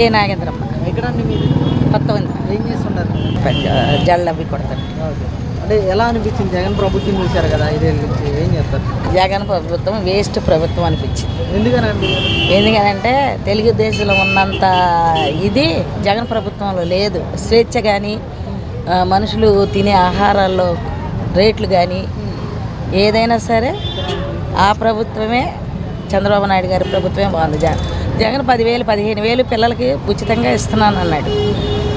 కే నాగేంద్రమ్మ. ఎక్కడండి మీరు కొత్త ఉంది ఏం చేస్తుంటారు? జళ్ళు అవి కొడతారు. అంటే ఎలా అనిపించింది? జగన్ ప్రభుత్వం చూశారు కదా ఐదేళ్ళ నుంచి ఏం చెప్తారు జగన్ ప్రభుత్వం వేస్ట్ ప్రభుత్వం అనిపించింది. ఎందుకనండి? ఎందుకనంటే తెలుగుదేశంలో ఉన్నంత ఇది జగన్ ప్రభుత్వంలో లేదు. స్వేచ్ఛ కానీ మనుషులు తినే ఆహారాల్లో రేట్లు కానీ ఏదైనా సరే ఆ ప్రభుత్వమే చంద్రబాబు నాయుడు గారి ప్రభుత్వమే బాగుంది. జగన్ జగన్ పదివేలు పదిహేను వేలు పిల్లలకి ఉచితంగా ఇస్తున్నాను అన్నాడు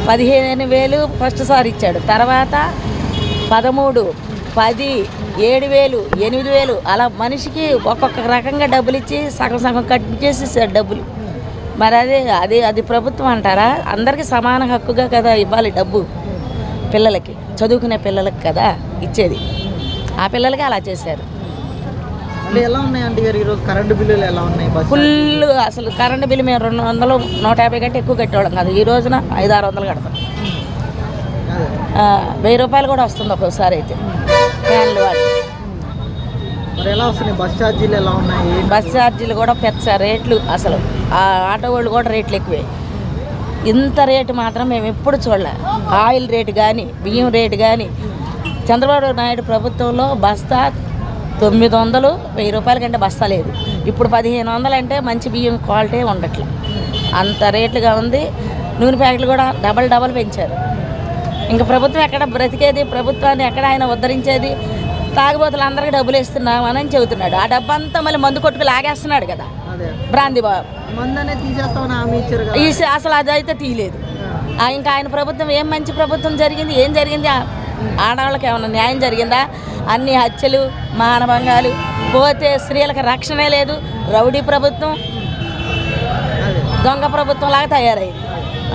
పదిహేను వేలు ఫస్ట్ సారి ఇచ్చాడు. తర్వాత పదమూడు పది ఏడు వేలు ఎనిమిది వేలు అలా మనిషికి ఒక్కొక్క రకంగా డబ్బులు ఇచ్చి సగం సగం కట్ చేసి డబ్బులు. మరి అదే అది అది ప్రభుత్వం అంటారా? అందరికీ సమాన హక్కుగా కదా ఇవ్వాలి డబ్బు పిల్లలకి చదువుకునే పిల్లలకి కదా ఇచ్చేది. ఆ పిల్లలకి అలా చేశారు. ఎలా ఉన్నాయండి గారు? ఈరోజు కరెంటు బిల్లులు ఎలా ఉన్నాయి? ఫుల్ అసలు కరెంటు బిల్లు మేము రెండు వందలు నూట యాభై కంటే ఎక్కువ కట్టేవాళ్ళం కాదు. ఈ రోజున ఐదు ఆరు వందలు కడతాం. వెయ్యి రూపాయలు కూడా వస్తుంది ఒక్కొక్కసారి అయితే. ఫ్యాన్లు మరి ఎలా వస్తున్నాయి? బస్ ఛార్జీలు ఎలా ఉన్నాయి? బస్ ఛార్జీలు కూడా పెద్ద రేట్లు అసలు. ఆ ఆటో వాళ్ళు కూడా రేట్లు ఎక్కువే. ఇంత రేటు మాత్రం మేము ఎప్పుడు చూడలే. ఆయిల్ రేటు కానీ బియ్యం రేటు కానీ చంద్రబాబు నాయుడు ప్రభుత్వంలో బస్తా తొమ్మిది వందలు వెయ్యి రూపాయల కంటే బస్తా లేదు. ఇప్పుడు పదిహేను వందలు అంటే మంచి బియ్యం క్వాలిటీ ఉండట్లేదు అంత రేట్లుగా ఉంది. నూనె ప్యాకెట్లు కూడా డబల్ డబల్ పెంచారు. ఇంకా ప్రభుత్వం ఎక్కడ బ్రతికేది? ప్రభుత్వాన్ని ఎక్కడ ఆయన ఉద్ధరించేది? తాగుబోతులు అందరికీ డబ్బులు ఇస్తున్నామని చెబుతున్నాడు. ఆ డబ్బంతా మళ్ళీ మందు కొట్టుకు లాగేస్తున్నాడు కదా. బ్రాంది బాబు. అసలు అదైతే తీయలేదు. ఇంకా ఆయన ప్రభుత్వం ఏం మంచి ప్రభుత్వం జరిగింది? ఏం జరిగింది? ఆడవాళ్ళకి ఏమైనా న్యాయం జరిగిందా? అన్ని హత్యలు మానభంగాలు పోతే స్త్రీలకు రక్షణే లేదు. రౌడీ ప్రభుత్వం దొంగ ప్రభుత్వం లాగా తయారైంది.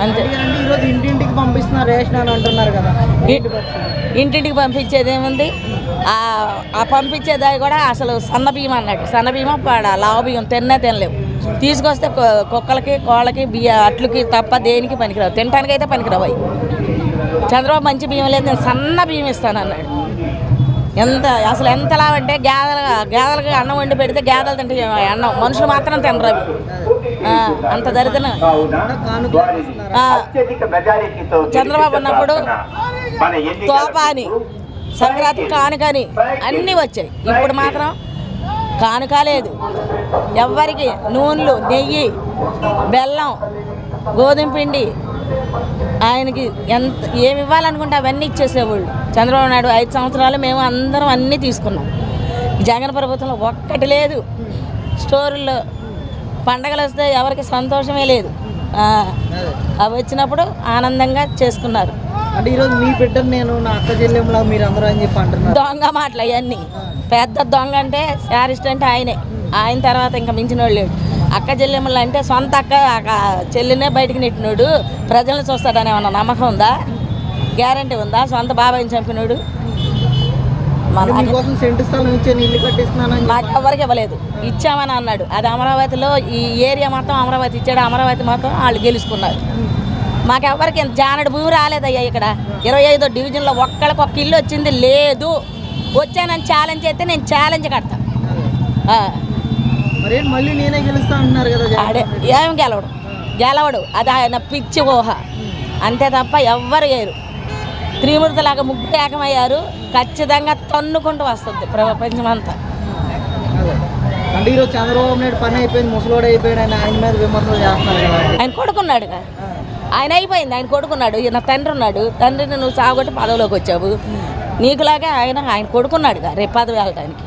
అంతే. ఈరోజు ఇంటింటికి పంపిస్తున్నారు రేషన్ అని అంటున్నారు కదా. ఇంటింటికి పంపించేది ఏముంది ఆ పంపించేది కూడా అసలు సన్న బియ్యం అన్నాడు సన్న బియ్యం పాడ లావు బియ్యం తిన్నే తినలేవు. తీసుకొస్తే కుక్కలకి కోళ్ళకి బియ్య అట్లకి తప్ప దేనికి పనికిరావు. తినడానికి అయితే పనికిరావు చంద్రబాబు మంచి బియ్యం లేదు నేను సన్న బియ్యం ఇస్తాను అన్నాడు ఎంత అసలు ఎంతలా అంటే గేదెలు గేదెలకి అన్నం వండి పెడితే గేదెలు తింటే అన్నం. మనుషులు మాత్రం తినరు అవి. అంత దరిద్రం. చంద్రబాబు ఉన్నప్పుడు తోపాని అని సంక్రాంతి కానుకని అన్నీ వచ్చాయి. ఇప్పుడు మాత్రం కానుక లేదు. ఎవ్వరికి నూనెలు నెయ్యి బెల్లం గోధుమ పిండి ఆయనకి ఎంత ఏమి ఇవ్వాలనుకుంటే అవన్నీ ఇచ్చేసేవాళ్ళు. చంద్రబాబు నాయుడు ఐదు సంవత్సరాలు మేము అందరం అన్నీ తీసుకున్నాం. జగన్ ప్రభుత్వంలో ఒక్కటి లేదు. స్టోర్లో పండగలు వస్తే ఎవరికి సంతోషమే లేదు. అవి వచ్చినప్పుడు ఆనందంగా చేసుకున్నారు. అంటే ఈరోజు మీ బిడ్డను నేను నా అక్క చెల్లెంలా మీరు అందరూ అని చెప్పి అంటున్నారు. దొంగ మాటలు అవన్నీ. పెద్ద దొంగ అంటే శారిస్ట్ అంటే ఆయనే. ఆయన తర్వాత ఇంకా మించిన వాళ్ళు లేడు అక్క చెల్లెమ్మలు అంటే సొంత అక్క చెల్లినే బయటికి నెట్టినోడు. ప్రజలను చూస్తాడని ఏమన్నా నమ్మకం ఉందా? గ్యారంటీ ఉందా? సొంత బాబాయిని చంపినోడు? మాకు ఎవరికి ఇవ్వలేదు. ఇచ్చామని అన్నాడు. అది అమరావతిలో ఈ ఏరియా మొత్తం అమరావతి ఇచ్చాడు. అమరావతి మొత్తం వాళ్ళు గెలుచుకున్నారు. మాకు ఎవరికి జానడు భూమి రాలేదయ్యా ఇక్కడ. ఇరవై ఐదో డివిజన్లో ఒక్కళ్ళకి ఒక్క ఇల్లు వచ్చింది లేదు. వచ్చానని ఛాలెంజ్ అయితే నేను ఛాలెంజ్ కడతా. మళ్ళీ నేనే గెలుస్తా అంటున్నారు కదా. ఆడే ఏం గెలవడు. గెలవడు. అది ఆయన పిచ్చి ఊహ. అంతే తప్ప ఎవ్వరు లేరు త్రిమూర్తిలాగా ముగ్గురు ఏకమయ్యారు. ఖచ్చితంగా తన్నుకుంటూ వస్తుంది అంటే ఈరోజు చంద్రబాబు నాయుడు పని అయిపోయింది ముసలోడు అయిపోయాడు అని ఆయన మీద విమర్శలు చేస్తున్నారు కదా ఆయన. కొడుకున్నాడుగా. ఆయన అయిపోయింది ఆయన కొడుకున్నాడు. ఈయన తండ్రి ఉన్నాడు. తండ్రిని నువ్వు సాగొట్టి పదవిలోకి వచ్చావు. నీకులాగా ఆయన ఆయన కొడుకున్నాడుగా రేపు పదవి వెళ్ళడానికి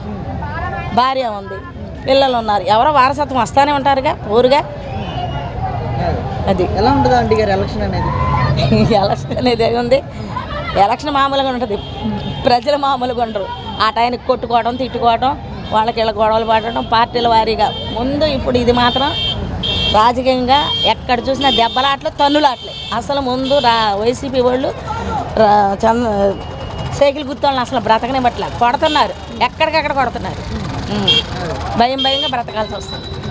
భార్య ఉంది. పిల్లలు ఉన్నారు. ఎవరో వారసత్వం వస్తానే ఉంటారుగా ఊరుగా? అదే. ఎలా ఉంటుంది ఆంటీ గారు ఎలక్షన్ అనేది? ఎలక్షన్ అనేది ఏముంది? ఎలక్షన్ మామూలుగా ఉంటుంది. ప్రజలు మామూలుగా ఉండరు. ఆ టైంకి కొట్టుకోవడం తిట్టుకోవడం వాళ్ళకి ఇలా గొడవలు పడటం పార్టీల వారీగా. ముందు ఇప్పుడు ఇది మాత్రం రాజకీయంగా ఎక్కడ చూసినా దెబ్బలాట్లు తన్నులాట్లే. అసలు ముందు రా వైసీపీ వాళ్ళు చంద్ర సైకిల్ గుర్తోళ్ళని అసలు బ్రతకనే పట్ల కొడుతున్నారు. ఎక్కడికక్కడ కొడుతున్నారు. భయం భయంగా బ్రతకాల్సి వస్తుంది.